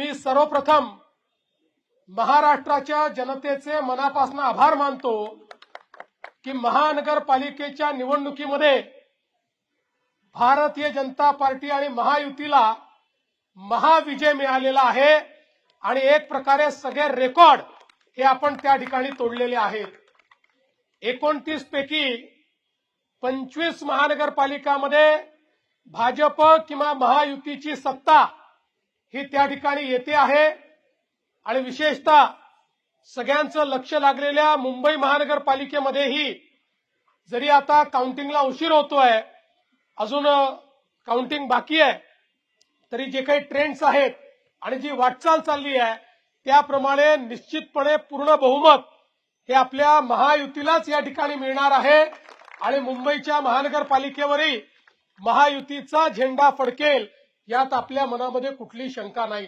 मी सर्वप्रथम महाराष्ट्राच्या जनतेचे मनापासून आभार मानतो की महानगरपालिकेच्या निवडणुकीमध्ये भारतीय जनता पार्टी आणि महायुतीला महाविजय मिळालेला आहे आणि एक प्रकारे सगळे रेकॉर्ड हे आपण त्या ठिकाणी तोडलेले आहेत. एकोणतीस पैकी पंचवीस महानगरपालिकामध्ये भाजप किंवा महायुतीची सत्ता ही त्या ठिकाणी येते आहे. आणि विशेषतः सगळ्यांचं लक्ष लागलेल्या मुंबई महानगरपालिकेमध्येही जरी आता काउंटिंगला उशीर होतोय अजून काउंटिंग बाकी आहे तरी जे काही ट्रेंड्स आहेत आणि जी वाटचाल चालली आहे त्याप्रमाणे निश्चितपणे पूर्ण बहुमत हे आपल्या महायुतीलाच या ठिकाणी मिळणार आहे. आणि मुंबईच्या महानगरपालिकेवरही महायुतीचा झेंडा फडकेल यात आपल्या मनामध्ये कुठली शंका नाही.